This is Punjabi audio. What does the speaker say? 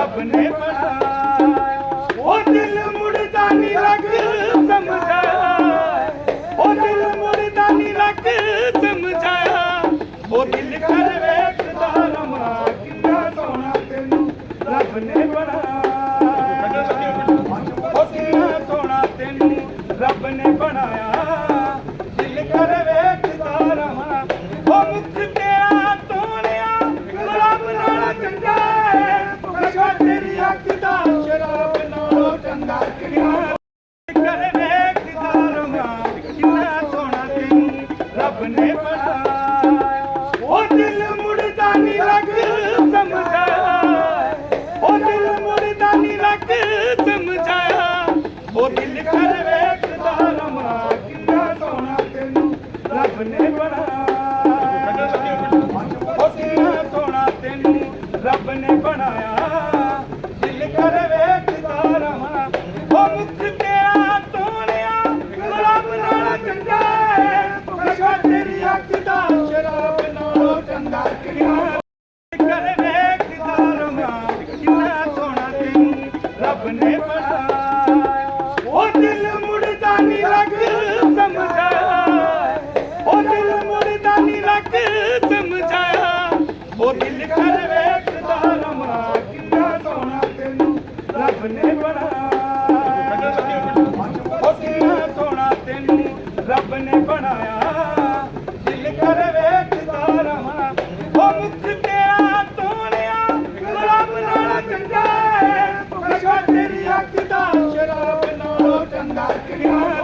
ਰੱਬ ਨੇ ਬਣਾਇਆ। ਦਿਲ ਕਰ ਵੇਖਦਾ ਰਵਾਂ ਤੈਨੂੰ ਰੱਬ ਨੇ ਬਣਾਇਆ। ਉਹ ਕਿੰਨਾ ਸੋਹਣਾ ਚੰਗਾ ਹੈ ਤੇਰੀ ਅੱਖ ਦਾ ਸ਼ਰਾਬ ਨਾਲੋਂ ਚੰਗਾ ਕਿਹਾ ਕਰ ਵੇਖਦਾ ਰਵਾਂ ਕਿੰਨਾ ਸੋਹਣਾ ਤੈਨੂੰ ਰੱਬ ਨੇ ਬਣਾਇਆ। ਉਹ ਦਿਲ ਮੁੜਦਾ ਨਹੀਂ ਲੱਗ ਸਮਝਾਇਆ ਉਹ ਦਿਲ ਮੁੜਦਾ ਨਹੀਂ ਲੱਗ ਸਮਝਾਇਆ ਉਹ ਦਿਲ ਕਰ ਵੇਖਦਾ ਰਵਾਂ ਕਿੰਨਾ ਸੋਹਣਾ ਤੈਨੂੰ ਰੱਬ ਨੇ ਬਣਾਇਆ ਉਹ ਕਿੰਨਾ ਸੋਹਣਾ ਤੈਨੂੰ ਰੱਬ ਨੇ ਬਣਾਇਆ। ਦਿਲ ਕਰ ਵੇਖਦਾ ਰਵਾਂ। ਉਹ ਮੁਖ ਤੇਰਾ ਤੋਣਿਆ ਰੱਬ ਨਾਲ ਚੰਗਾ ਹੈ। ਨਸ਼ਾ ਤੇਰੀ ਅੱਖ ਦਾ ਸ਼ਰਾਬ ਨਾਲੋਂ ਚੰਗਾ ਕਿਹਾ ਕਰ ਵੇਖਦਾ ਰਵਾਂ। ਕਿੰਨਾ ਸੋਹਣਾ ਤੈਨੂੰ ਰੱਬ ਨੇ ਬਣਾਇਆ। ਉਹ ਦਿਲ ਮੁੜਦਾ ਨਹੀਂ ਲੱਗ ਸਮਝਾਇਆ। ਉਹ ਦਿਲ ਮੁੜਦਾ ਨਹੀਂ ਲੱਗ ਸਮਝਾਇਆ। ਉਹ ਦਿਲ ਰੱਬ ਨੇ ਬਣਾਇਆ। ਦਿਲ ਕਰ ਵੇਖਦਾ ਰਵਾਂ। ਉਹ ਮੁਖ ਤੇਰਾ ਤੋਣਿਆ ਰੱਬ ਨਾਲ ਚੰਗਾ ਹੈ। ਨਸ਼ਾ ਤੇਰੀ ਅੱਖ ਦਾ ਸ਼ਰਾਬ ਨਾਲੋਂ ਚੰਗਾ ਕਿਹਾ